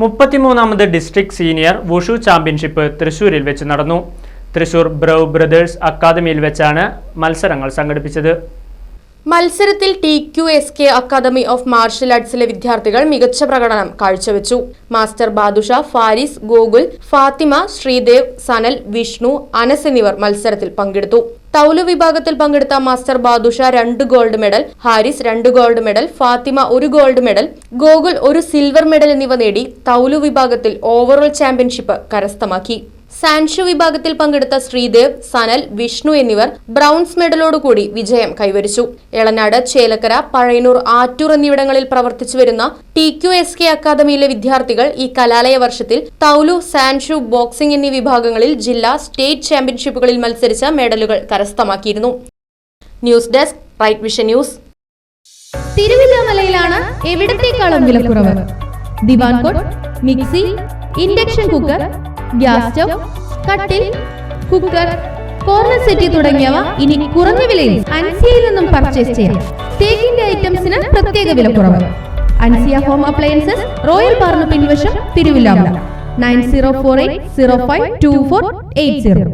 മുപ്പത്തിമൂന്നാമത് district senior wushu championship തൃശൂരിൽ വെച്ച് നടന്നു. തൃശൂർ ബ്രൗ ബ്രദേഴ്സ് അക്കാദമിയിൽ വെച്ചാണ് മത്സരങ്ങൾ സംഘടിപ്പിച്ചത്. മത്സരത്തിൽ T Q S K academy of martial ആർട്സിലെ വിദ്യാർത്ഥികൾ മികച്ച പ്രകടനം കാഴ്ചവെച്ചു. മാസ്റ്റർ ബാദുഷ ഫാരിസ് ഗോകുൽ ഫാത്തിമ ശ്രീദേവ് സനൽ വിഷ്ണു അനസ് എന്നിവർ മത്സരത്തിൽ പങ്കെടുത്തു. തൗലു വിഭാഗത്തിൽ പങ്കെടുത്ത മാസ്റ്റർ ബാദുഷ രണ്ട് ഗോൾഡ് മെഡൽ ഹാരിസ് രണ്ട് ഗോൾഡ് മെഡൽ ഫാത്തിമ ഒരു ഗോൾഡ് മെഡൽ ഗോകുൽ ഒരു സിൽവർ മെഡൽ എന്നിവ നേടി തൗലു വിഭാഗത്തിൽ ഓവറോൾ ചാമ്പ്യൻഷിപ്പ് കരസ്ഥമാക്കി. സാൻഷു വിഭാഗത്തിൽ പങ്കെടുത്ത ശ്രീദേവ് സനൽ വിഷ്ണു എന്നിവർ ബ്രൗൺസ് മെഡലോടുകൂടി വിജയം കൈവരിച്ചു. എളനാട് ചേലക്കര പഴയനൂർ ആറ്റൂർ എന്നിവിടങ്ങളിൽ പ്രവർത്തിച്ചു വരുന്ന ടി ക്യു എസ് കെ അക്കാദമിയിലെ വിദ്യാർത്ഥികൾ ഈ കലാലയ വർഷത്തിൽ തൗലു സാൻഷു ബോക്സിംഗ് എന്നീ വിഭാഗങ്ങളിൽ ജില്ലാ സ്റ്റേറ്റ് ചാമ്പ്യൻഷിപ്പുകളിൽ മത്സരിച്ച മെഡലുകൾ കരസ്ഥമാക്കിയിരുന്നു. News desk right vision news. തിരുവല്ലാമലയിലാണ് എവിടത്തേക്കാളും വിലക്കുറവ്. ദിവാൻ mixie induction cooker gas stove കട്ടിൽ കുക്കർ കോർണർ സെറ്റി തുടങ്ങിയവ ഇനി കുറഞ്ഞ വിലയിൽ അൻസിയയിൽ നിന്നും പർച്ചേസ് ചെയ്യാം. തേക്കിന്റെ ഐറ്റംസിന് പ്രത്യേക വില കുറവ് അൻസിയ ഹോം അപ്ലയൻസസ് റോയൽ പാർന്ന് പിൻവശം Thiruvilwamala. Nine zero four eight zero five two four eight zero.